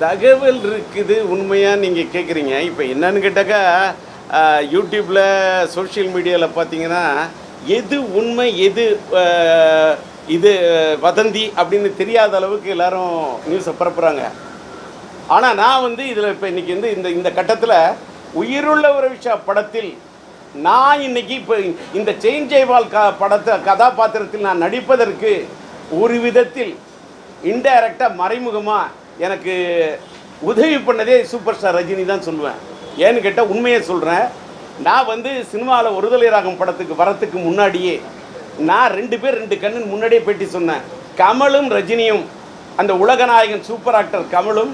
தகவல் இருக்குது உண்மையாக நீங்கள் கேட்குறீங்க இப்போ என்னன்னு கேட்டாக்கா யூடியூப்பில் சோஷியல் மீடியாவில் பார்த்தீங்கன்னா எது உண்மை எது இது வதந்தி அப்படின்னு தெரியாத அளவுக்கு எல்லாரும் நியூஸை பரப்புகிறாங்க ஆனால் நான் வந்து இதில் இப்போ இன்றைக்கி வந்து இந்த இந்த கட்டத்தில் உயிருள்ள ஒரு விஷய படத்தில் நான் இன்னைக்கு இப்போ இந்த செயின் ஜெய்வால் க படத்தை கதாபாத்திரத்தில் நான் நடிப்பதற்கு ஒரு விதத்தில் இன்டைரக்டாக மறைமுகமாக எனக்கு உதவி பண்ணதே சூப்பர் ஸ்டார் ரஜினி தான் சொல்லுவேன். ஏன்னு கேட்டால் உண்மையை சொல்கிறேன் நான் வந்து சினிமாவில் ஒருதலை ராகம் படத்துக்கு வரத்துக்கு முன்னாடியே நான் ரெண்டு பேர் ரெண்டு கண்ணுன்னு முன்னாடியே பேட்டி சொன்னேன். கமலும் ரஜினியும் அந்த உலகநாயகன் சூப்பர் ஆக்டர் கமலும்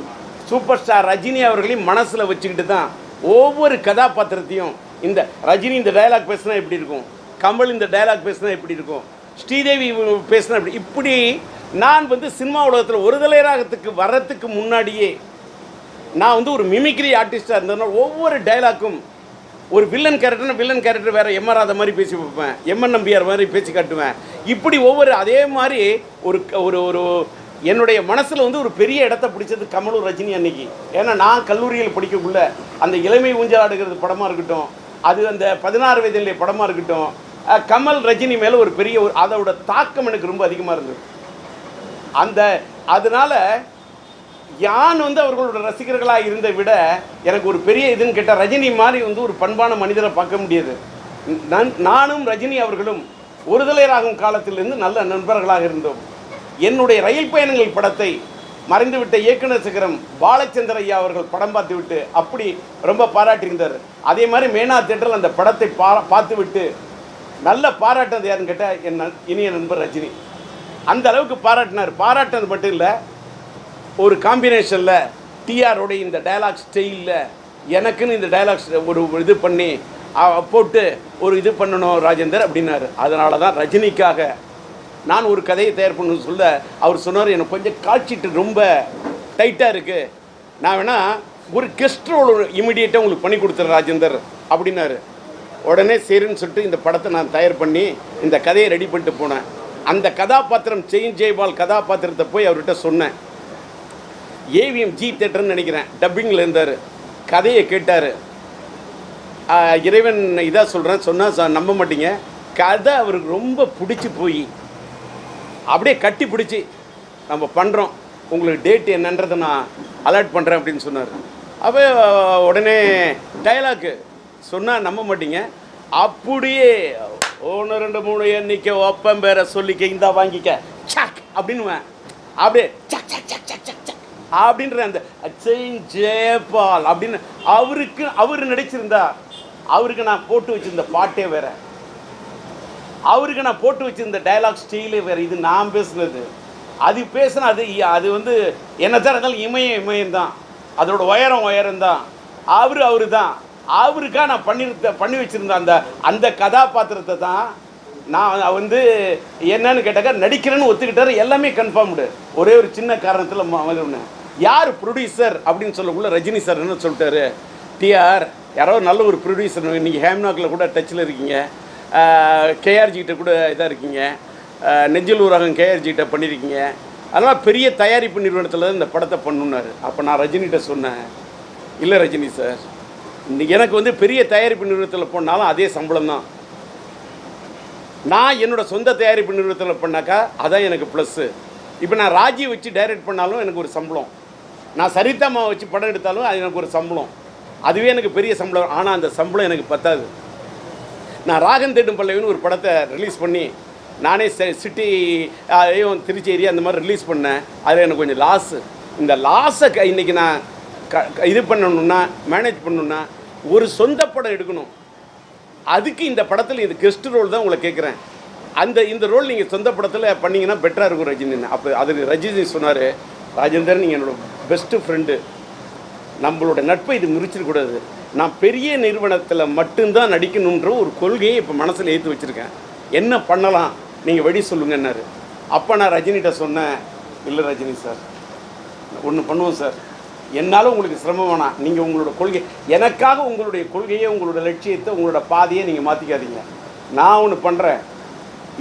சூப்பர் ஸ்டார் ரஜினி அவர்களையும் மனசில் வச்சுக்கிட்டு தான் ஒவ்வொரு கதாபாத்திரத்தையும் இந்த ரஜினி இந்த டயலாக் பேசினா எப்படி இருக்கும்? கமல் இந்த டயலாக் பேசினா எப்படி இருக்கும்? ஸ்ரீதேவி பேசினா எப்படி? இப்படி நான் வந்து சினிமா உலகத்தில் ஒருதலை ராகத்துக்கு வர்றதுக்கு முன்னாடியே நான் வந்து ஒரு மிமிக்ரி ஆர்டிஸ்டாக இருந்ததுனால ஒவ்வொரு டைலாக்கும் ஒரு வில்லன் கேரக்டர்னா வில்லன் கேரக்டர் வேறு எம்ஆர் ராதா மாதிரி பேசி வைப்பேன். எம்என் நம்பியார் மாதிரி பேசி காட்டுவேன். இப்படி ஒவ்வொரு அதே மாதிரி ஒரு ஒரு ஒரு என்னுடைய மனசில் வந்து ஒரு பெரிய இடத்த பிடிச்சது கமலூர் ரஜினி அன்னைக்கு. ஏன்னா நான் கல்லூரியில் படிக்கக்குள்ள அந்த இளமை ஊஞ்சலாடுகிறது படமாக இருக்கட்டும் அது அந்த பதினாறு வயதிலே படமாக இருக்கட்டும் கமல் ரஜினி மேலே ஒரு பெரிய ஒரு அதோட தாக்கம் எனக்கு ரொம்ப அதிகமாக இருந்தது. அந்த அதனால யான் வந்து அவர்களோட ரசிகர்களாக இருந்த விட எனக்கு ஒரு பெரிய இதுன்னு கேட்டால் ரஜினி மாதிரி வந்து ஒரு பண்பான மனிதரை பார்க்க முடியாது. நான் நானும் ரஜினி அவர்களும் ஒருதலைராகும் காலத்திலிருந்து நல்ல நண்பர்களாக இருந்தோம். என்னுடைய ரயில் பயணங்கள் படத்தை மறைந்துவிட்ட இயக்குனர் சிகரம் பாலச்சந்திர ஐயா அவர்கள் படம் பார்த்து விட்டு அப்படி ரொம்ப பாராட்டியிருந்தார். அதே மாதிரி மேனா தேட்டரில் அந்த படத்தை பா பார்த்து விட்டு நல்ல பாராட்டினது யாருன்னு கேட்டால் என் நண்- இனிய நண்பர் ரஜினி. அந்த அளவுக்கு பாராட்டினார். பாராட்டினது மட்டும் இல்லை ஒரு காம்பினேஷனில் டிஆரோடைய இந்த டைலாக் ஸ்டைலில் எனக்குன்னு இந்த டயலாக்ஸ் ஒரு இது பண்ணி போட்டு ஒரு இது பண்ணணும் ராஜேந்தர் அப்படின்னாரு. அதனால தான் ரஜினிக்காக நான் ஒரு கதையை தயார் பண்ணணும்னு சொல்ல அவர் சொன்னார் எனக்கு கொஞ்சம் காய்ச்சிட்டு ரொம்ப டைட்டாக இருக்குது நான் வேணால் ஒரு கெஸ்ட் ரோல் இமிடியேட்டாக உங்களுக்கு பண்ணி கொடுத்துறேன் ராஜேந்தர் அப்படின்னாரு. உடனே சரின்னு சொல்லிட்டு இந்த படத்தை நான் தயார் பண்ணி இந்த கதையை ரெடி பண்ணிட்டு போனேன். அந்த கதாபாத்திரம் செயின் ஜெய்பால் கதாபாத்திரத்தை போய் அவர்கிட்ட சொன்னேன். ஏவிஎம் ஜி தேட்டர்னு நினைக்கிறேன். டப்பிங்கில் இருந்தார். கதையை கேட்டார். இறைவன் இதாக சொல்கிறேன் சொன்னால் நம்ப மாட்டீங்க. கதை அவருக்கு ரொம்ப பிடிச்சி போய். அப்படியே கட்டி பிடிச்சி நம்ம பண்ணுறோம் உங்களுக்கு டேட் என்னன்றதை நான் அலர்ட் பண்ணுறேன் அப்படின்னு சொன்னார். அப்போ உடனே டயலாக்கு சொன்னால் நம்ப மாட்டீங்க. அப்படியே ஒன்று ரெண்டு மூணு எண்ணிக்கை ஒப்பம் பேரை சொல்லிக்க இந்தா வாங்கிக்க. சக் அப்படின்னுவேன். அப்படியே சக் சக் சக் சக் சக் சக் அப்படின்ற அந்த அச்சைன் ஜெயபால் அப்படின்னு. அவருக்கு அவர் நடிச்சிருந்தா அவருக்கு நான் போட்டு வச்சிருந்த பாட்டே வேற. அவருக்கு நான் போட்டு வச்சிருந்த டைலாக் ஸ்டீலே வேற. இது நான் பேசுனது. அது பேசினா அது அது வந்து என்ன தான் இருந்தாலும் இமயம் இமயம் தான் அதோட உயரம் உயரம் தான் அவர் அவரு தான் அவருக்காக நான் பண்ணிருந்த பண்ணி வச்சுருந்த அந்த அந்த கதாபாத்திரத்தை தான் நான் வந்து என்னன்னு கேட்டாக்கா நடிக்கிறேன்னு ஒத்துக்கிட்டாரு. எல்லாமே கன்ஃபார்ம்டு ஒரே ஒரு சின்ன காரணத்தில் யார் ப்ரொடியூசர் அப்படின்னு சொல்லக்குள்ள ரஜினி சார் என்ன சொல்லிட்டாரு? டிஆர் யாரோ நல்ல ஒரு ப்ரொடியூசர் நீங்கள் ஹேம்நாக்கில் கூட டச்சில் இருக்கீங்க. கேஆர்ஜி கிட்ட கூட இதாக இருக்கீங்க. நெஞ்சில் ஊரகம் கேஆர்ஜி கிட்ட பண்ணியிருக்கீங்க அதனால் பெரிய தயாரிப்பு நிறுவனத்தில் தான் இந்த படத்தை பண்ணுனாரு. அப்போ நான் ரஜினிகிட்ட சொன்னேன். இல்லை ரஜினி சார் எனக்கு வந்து பெரிய தயாரிப்பு நிறுவனத்தில் போனாலும் அதே சம்பளம் தான். நான் என்னோட சொந்த தயாரிப்பு நிறுவனத்தில் பண்ணாக்கா அதான் எனக்கு ப்ளஸ்ஸு இப்போ நான் ராஜி வச்சு டைரக்ட் பண்ணாலும் எனக்கு ஒரு சம்பளம். நான் சரிதாமா வச்சு படம் எடுத்தாலும் அது எனக்கு ஒரு சம்பளம். அதுவே எனக்கு பெரிய சம்பளம். ஆனால் அந்த சம்பளம் எனக்கு பத்தாது. நான் ராகன் தேடும் பல்லவின்னு ஒரு படத்தை ரிலீஸ் பண்ணி நானே சிட்டி திருச்சேரி அந்த மாதிரி ரிலீஸ் பண்ணேன். அதில் எனக்கு கொஞ்சம் லாஸு இந்த லாஸை க இன்றைக்கி நான் க இது பண்ணணுன்னா மேனேஜ் பண்ணணுன்னா ஒரு சொந்த படம் எடுக்கணும். அதுக்கு இந்த படத்தில் இது கெஸ்ட் ரோல் தான் உங்களை கேட்குறேன் அந்த இந்த ரோல் நீங்கள் சொந்த படத்தில் பண்ணிங்கன்னா பெட்டராக இருக்கும் ரஜினி அப்போ அது ரஜினி சொன்னார் ராஜேந்தர் நீங்கள் என்னோட பெஸ்ட்டு ஃப்ரெண்டு நம்மளோட நட்பை இது முறிச்சிடக்கூடாது நான் பெரிய நிறுவனத்தில் மட்டும்தான் நடிக்கணுன்ற ஒரு கொள்கையை இப்போ மனசில் ஏற்றி வச்சுருக்கேன். என்ன பண்ணலாம்? நீங்கள் வழி சொல்லுங்கன்னாரு. அப்போ நான் ரஜினிகிட்ட சொன்னேன் இல்லை ரஜினி சார் ஒன்று பண்ணுவோம் சார். என்னால் உங்களுக்கு சிரமம் வேணாம். நீங்கள் உங்களோட கொள்கை எனக்காக உங்களுடைய கொள்கையை உங்களோட லட்சியத்தை உங்களோட பாதையை நீங்கள் மாற்றிக்காதீங்க நான் ஒன்று பண்ணுறேன்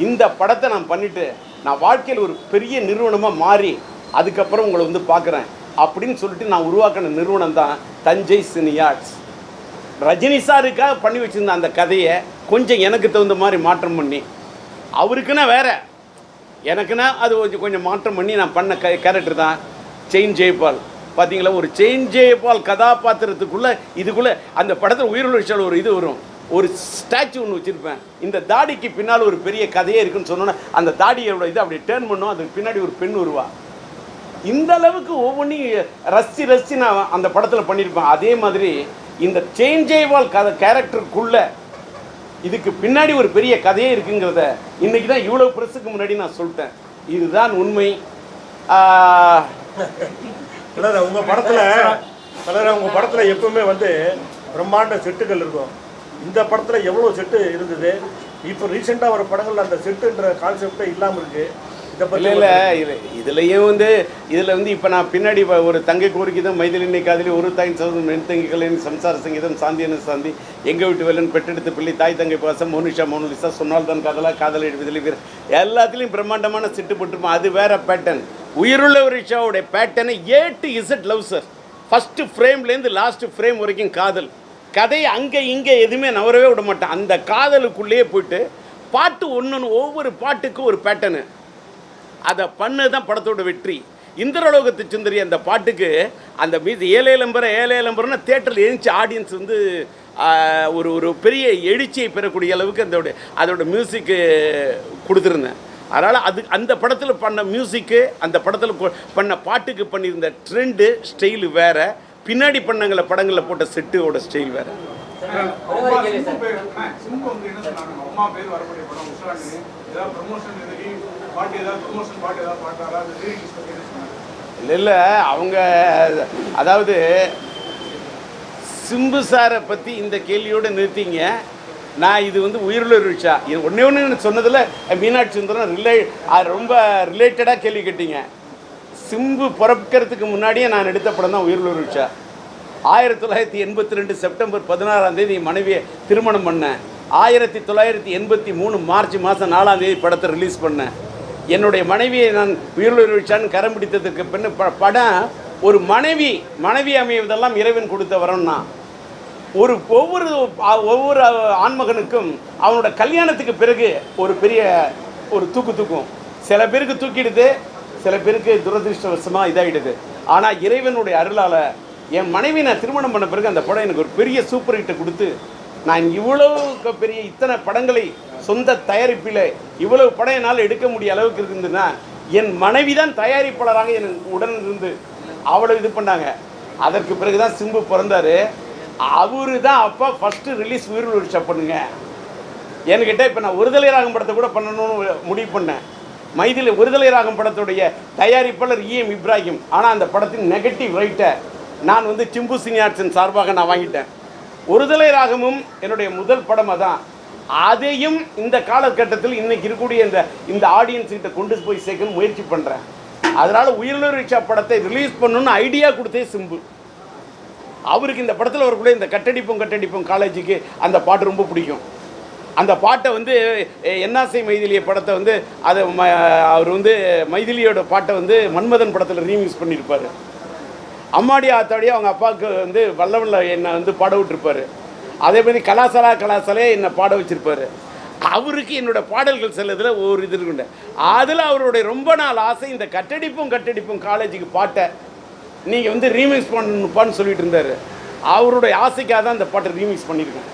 இந்த படத்தை நான் பண்ணிவிட்டு நான் வாழ்க்கையில் ஒரு பெரிய நிறுவனமாக மாறி அதுக்கப்புறம் உங்களை வந்து பார்க்குறேன் அப்படின்னு சொல்லிட்டு நான் உருவாக்கின நிறுவனம் தான் தஞ்சை சினியார்ட்ஸ். ரஜினி சாருக்காக பண்ணி வச்சுருந்த அந்த கதையை கொஞ்சம் எனக்கு தகுந்த மாதிரி மாற்றம் பண்ணி அவருக்குன்னா வேறு. எனக்குன்னா அது கொஞ்சம் கொஞ்சம் மாற்றம் பண்ணி நான் பண்ண க கேரக்டர் தான் செயின் ஜெய்பால். பார்த்தீங்களா ஒரு செயின் பால் கதாபாத்திரத்துக்குள்ளே இதுக்குள்ளே அந்த படத்தில் உயிரிழச்சால் ஒரு இது வரும். ஒரு ஸ்டாச்சு ஒன்று வச்சுருப்பேன். இந்த தாடிக்கு பின்னால் ஒரு பெரிய கதையே இருக்குன்னு சொன்னோன்னே அந்த தாடியோட இதை அப்படி டேர்ன் பண்ணும். அதுக்கு பின்னாடி ஒரு பெண் வருவா. இந்த அளவுக்கு ஒவ்வொன்றையும் ரசித்து ரசி நான் அந்த படத்தில் பண்ணியிருப்பேன். அதே மாதிரி இந்த செயின் ஜெய்வால் கதை கேரக்டருக்குள்ளே இதுக்கு பின்னாடி ஒரு பெரிய கதையே இருக்குங்கிறத இன்றைக்கி தான் இவ்வளோ ப்ரெஸ்ஸுக்கு முன்னாடி நான் சொல்லிட்டேன். இதுதான் உண்மை. ஆஹ், தலைவர் உங்க படத்துல தலைவர் உங்க படத்துல எப்பவுமே வந்து பிரம்மாண்ட செட்டுகள் இருக்கும். இந்த படத்துல எவ்வளவு செட்டு இருந்தது? இப்போ ரீசெண்டா வர படங்கள்ல அந்த செட்டுன்ற கான்செப்டே இல்லாம இருக்கு. இதை பத்தி இல்லை இல்லை இது இதுலேயும் வந்து இதில் வந்து இப்போ நான் பின்னாடி ஒரு தங்கை கோரிக்கைதான் மைதிலினை காதலி ஒரு தாயின் சௌதம் மென் தங்கிகளின் சம்சார சங்கீதம் சாந்தியன சாந்தி எங்கள் வீட்டு வேலன் பெற்றெடுத்த பிள்ளை தாய் தங்கை பாசம் மோனிஷா மோனலிசா சொன்னால் தான் காதலா காதல் எழுதிலே வீர எல்லாத்துலேயும் பிரம்மாண்டமான சிட்டு போட்டிருப்போம் அது வேற பேட்டர்ன் உயிருள்ள ரிஷாவுடைய பேட்டர்னை A to Z love sir first ஃப்ரேம்லேருந்து last frame வரைக்கும் காதல். கதையை அங்கே இங்கே எதுவுமே நவரவே விட மாட்டேன். அந்த காதலுக்குள்ளேயே போயிட்டு பாட்டு ஒன்று ஒவ்வொரு பாட்டுக்கும் ஒரு பேட்டர்னு அதை பண்ணது தான் படத்தோட வெற்றி. இந்திரலோகத்து சுந்தரி அந்த பாட்டுக்கு அந்த மீது ஏழேலம்பர ஏழேலம்பரம்னா தேட்டரில் எழுந்துச்சு. ஆடியன்ஸ் வந்து ஒரு ஒரு பெரிய எழுச்சியை பெறக்கூடிய அளவுக்கு அதோட அதோட மியூசிக்கு கொடுத்துருந்தேன். அதனால் அது அந்த படத்தில் பண்ண மியூசிக்கு அந்த படத்தில் பண்ண பாட்டுக்கு பண்ணியிருந்த ட்ரெண்டு ஸ்டைலு வேறு. பின்னாடி பண்ணங்களை படங்களில் போட்ட செட்டோட ஸ்டைல் வேறு. இல்லை இல்லை அவங்க அதாவது சிம்பு சாரை பற்றி இந்த கேள்வியோடு நிறுத்திங்க. நான் இது வந்து உயிருள்ள விஷா இது ஒன்றே ஒன்று சொன்னதில் மீனாட்சி சுந்தரம் ரிலே ரொம்ப ரிலேட்டடாக கேள்வி கேட்டீங்க. சிம்பு பிறக்கிறதுக்கு முன்னாடியே நான் எடுத்த படம் தான் உயிருள்ள விஷா ஆயிரத்தி தொள்ளாயிரத்தி எண்பத்தி ரெண்டு செப்டம்பர் பதினாறாம் தேதி மனைவியை திருமணம் பண்ணேன் ஆயிரத்தி தொள்ளாயிரத்தி எண்பத்தி மூணு மார்ச் மாதம் நாலாம் தேதி படத்தை ரிலீஸ் பண்ணேன் என்னுடைய மனைவியை நான் உயிருள்ள விஷான்னு கரம் பிடித்ததுக்கு பின்ன ப- படம் ஒரு மனைவி மனைவி அமைவதெல்லாம் இறைவன் கொடுத்த வரோம்னா ஒரு ஒவ்வொரு ஒவ்வொரு ஆண்மகனுக்கும் அவனோட கல்யாணத்துக்கு பிறகு ஒரு பெரிய ஒரு தூக்கு தூக்கும். சில பேருக்கு தூக்கிடுது சில பேருக்கு துரதிருஷ்டவசமாக இதாகிடுது ஆனால் இறைவனுடைய அருளால் என் மனைவி நான் திருமணம் பண்ண பிறகு அந்த படம் எனக்கு ஒரு பெரிய சூப்பர் ஹிட்டை கொடுத்து நான் இவ்வளவு க- பெரிய இத்தனை படங்களை சொந்த தயாரிப்பில் இவ்வளவு படம் என்னால் எடுக்க முடிய அளவுக்கு இருக்குதுன்னா என் மனைவி தான் தயாரிப்பாளராக என் உடன் இருந்து அவ்வளோ இது பண்ணாங்க. அதற்கு பிறகு தான் சிம்பு பிறந்தாரு. அவரு தான் அப்போ ஃபஸ்ட்டு ரிலீஸ் உயிர் உரிச்சா பண்ணுங்க. என்கிட்ட இப்போ நான் ஒருதலை ராகம் படத்தை கூட பண்ணணும்னு முடிவு பண்ணேன். மைதில் ஒருதலை ராகம் படத்துடைய தயாரிப்பாளர் இஎம் இப்ராஹிம். ஆனால் அந்த படத்தின் நெகட்டிவ் ரைட்டை நான் வந்து சிம்பு சினியார்ட்ஸின் சார்பாக நான் வாங்கிட்டேன். ஒருதலை ராகமும் என்னுடைய முதல் படம் அதான். அதையும் இந்த காலகட்டத்தில் இன்னைக்கு இருக்கக்கூடிய இந்த இந்த ஆடியன்ஸ் கிட்ட கொண்டு போய் சேர்க்கணும் முயற்சி பண்ணுறேன் அதனால் உயிரிழர் ரிக்ஷா படத்தை ரிலீஸ் பண்ணணும்னு ஐடியா கொடுத்தே சிம்பு. அவருக்கு இந்த படத்தில் வரக்கூடிய இந்த கட்டடிப்பும் கட்டடிப்பும் காலேஜுக்கு அந்த பாட்டு ரொம்ப பிடிக்கும். அந்த பாட்டை வந்து எ- என்னாசை மைதிலிய படத்தை வந்து அதை ம அவர் வந்து மைதிலியோட பாட்டை வந்து மன்மதன் படத்தில் ரீமிக்ஸ் பண்ணியிருப்பார் அம்மாடி ஆத்தாடியே அவங்க அப்பாவுக்கு வந்து வல்லவனில் என்னை வந்து பாட விட்டுருப்பார். அதே மாதிரி கலாசாலா கலாசாலையே என்னை பாட வச்சுருப்பார். அவருக்கு என்னோட பாடல்கள் செல்லதில் ஒரு இது இருக்குண்ட அதில் அவருடைய ரொம்ப நாள் ஆசை இந்த கட்டடிப்பும் கட்டடிப்பும் காலேஜுக்கு பாட்டை நீங்கள் வந்து ரீமிக்ஸ் பண்ணணுப்பான்னு சொல்லிட்டு இருந்தார். அவருடைய ஆசைக்காக தான் அந்த பாட்டை ரீமிக்ஸ் பண்ணியிருக்கேன்